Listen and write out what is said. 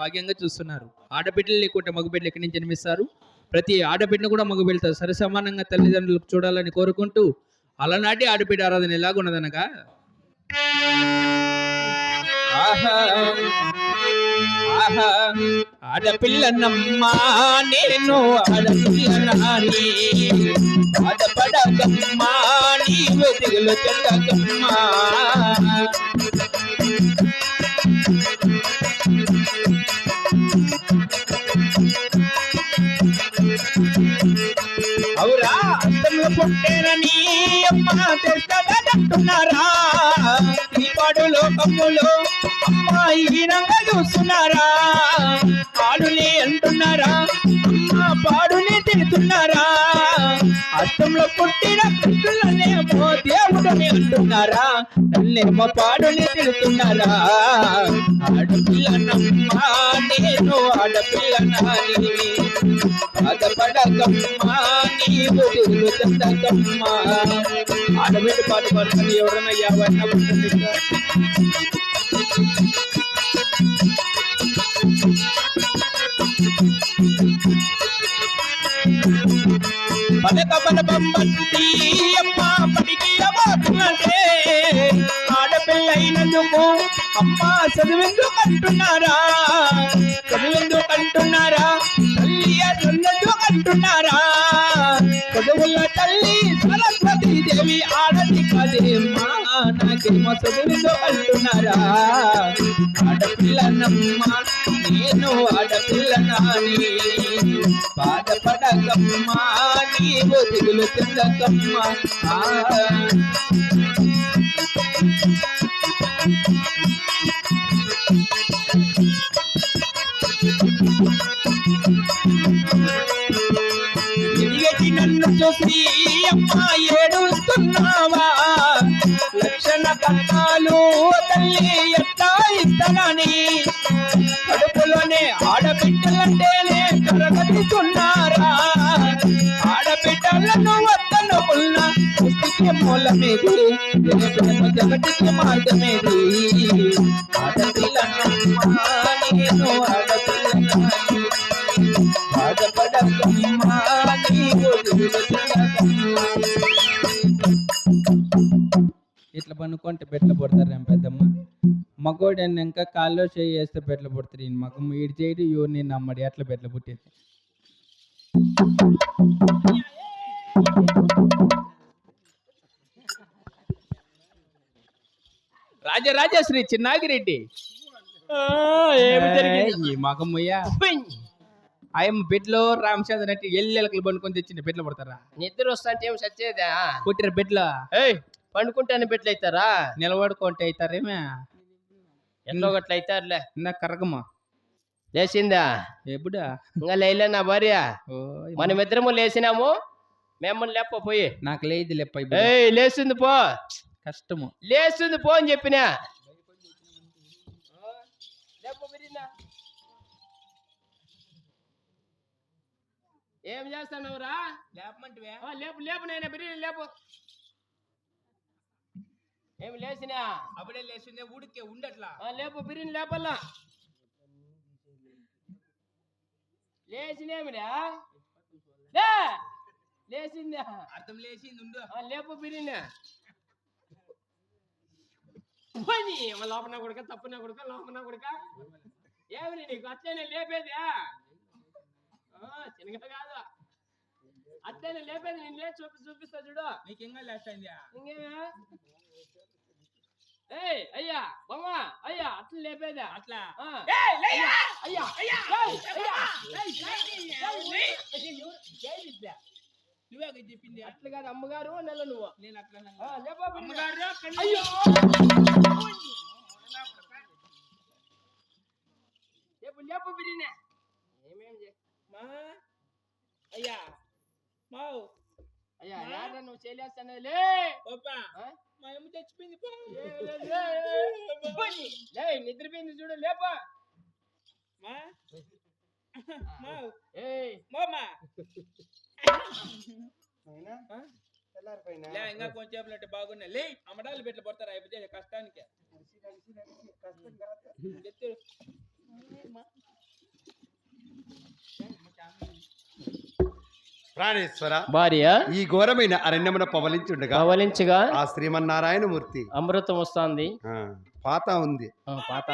భాగ్యంగా చూస్తున్నారు. ఆడబిడ్డలు లేకుంటే మగబిడ్డలు ఎక్కడి నుంచి జన్మిస్తారు? ప్రతి ఆడబిడ్డను కూడా మగబిడ్డతో సరి సమానంగా తల్లిదండ్రులకు చూడాలని కోరుకుంటూ అలనాటి ఆడబిడ్డ ఆరాధన ఎలాగున్నదనగా ఆహా ఆడపిల్లనమ్మా నేను ఆడపిల్లనాని. ఆడపడకమ్మా నీవు దిగులు చెందకమ్మా చూస్తున్నారా? ఈ పాడు అమ్మాయి హీనంగా చూస్తున్నారా? పాడుని అంటున్నారా? అమ్మ పాడుని తిడుతున్నారా? అర్థంలో పుట్టిన దేవుడని అంటున్నారా నన్నేమో పాడుని తిడుతున్నారా ఆడపిల్లనమ్మా నేను ఆడపిల్లనాని. బాధపడకమ్మా నీవు దిగులు ఆడబిడ్డ పాట పాడుతుంది ఎవరన్నా ఎవరన్నా పుట్టండి పలక బల బంబంతి అమ్మ అవ్వకుంటే ఆడపిల్లైనందుకు అమ్మ చదువెందుకు అంటున్నారా చదువెందుకు అంటున్నారా తల్లి అన్నదు అంటున్నారా చదువుల తల్లి సరస్వతి దేవి ఆడది కదేమ్మా నాకేమో చదువెందుకు అంటున్నారా ఆడపిల్లనమ్మా నేను ఆడపిల్లనాని. బాధపడకమ్మా నీవు దిగులు తిందకమ్మా ఆ. నన్ను చూసి అమ్మా ఏడుస్తున్నావా లక్షణ కట్టాలు తల్లి ఎట్లా ఇస్తానని కడుపులోనే ఆడబిడ్డలంటేనే కరగతిస్తున్నారా ఆడబిడ్డలను వద్దనుకున్న పుష్టికి మూలమేది మార్గమేది నేను బాధపడకమ్మా ఇట్లా పనుకుంటే బెట్ల పడతారు ఏం పెద్దమ్మ. మగోడు ఇంకా కాల్లో చేయి వేస్తే బెట్ల పడతారు ఈయన మగ ఈడు చేయడు ఇవ్వరు నేను నమ్మడి అట్లా బెట్ల పుట్టేది? రాజరాజశ్రీ చిన్నాగిరెడ్డి. ఏమి జరిగింది? ఈ మగమ్మయ్యా ఆయమ్మ బెడ్లో రామచంద్ర అంటే ఎల్లెలకలు పండుకొని తెచ్చింది బెడ్ల పడతారా? నిద్ర వస్తాంటే ఏం సచ్చేదా? పుట్టిన బెడ్ల. ఏయ్ పండుకుంటాను పెట్లయితారా నిలబడుకుంటే అవుతారేమే ఎట్లా ఒకట్ల అవుతారులే ఇందా కరగమ్మా లేచిందా? ఎప్పుడా ఇంకా లేలే నా భార్య. ఓ మనమిద్దరము లేచినాము. మేమని లేప పోయి. నాకు లేదు లేప్ప ఏయ్ లేచింది పో. కష్టము. పో అని చెప్పినా? లేపు బిరినా. ఏం చేస్తానవురా ఆ, లేపు లేపు నాయన బిర్యానీ లేపు. ఏం లేచినా? అప్పుడే లేచిందే ఊడికే ఉండట్లా. ఆ, లేపు బిర్యానీ లేపల్లా. లేచినేమిరా? లేచిందా? అర్థం లేచింది ఉండు. ఆ, లేపు బిర్యానీ పని లోపన కొడుక తప్పున కొడుక లోపన కొడుక. ఏమని నీకు? అట్లనే లేపేది? చిన్నగా కాదు. అట్లనే లేపేది నేను లేచి చూపి చూపిస్తా చూడు. నీకు ఇంకా లేట్ అయింది? ఇంకేమే ఏయ్ అయ్యా బొమ్మ అయ్యా అట్లా లేపేదా. అట్లా. అయ్యా అయ్యా! అయ్యా. నువ్వే చెప్పింది. అట్లా కాదు అమ్మగారు నెల నువ్వు. నేను అట్లా ఆ, లేపా బిడ్డ. అమ్మగారు. అయ్యో లేపు లేపు బిర్యానీ ఏమేం చే మా అయ్యా మావు అయ్యా? యాడ్రా నువ్వు చేయలేస్తానే లే? మా అమ్మ చచ్చిపోయింది పో. నిద్రపోయింది చూడు లేపా మా మామా లే ఇంకా కొంచెం లే అమ్మడాలు పెట్టి పడతారు అయిపోతే కష్టానికి ప్రాణేశ్వర భార్య ఈ ఘోరమైన అరణ్యమున పవలించుండగా పవలించగా ఆ శ్రీమన్నారాయణ మూర్తి అమృతం వస్తుంది పాత ఉంది. పాత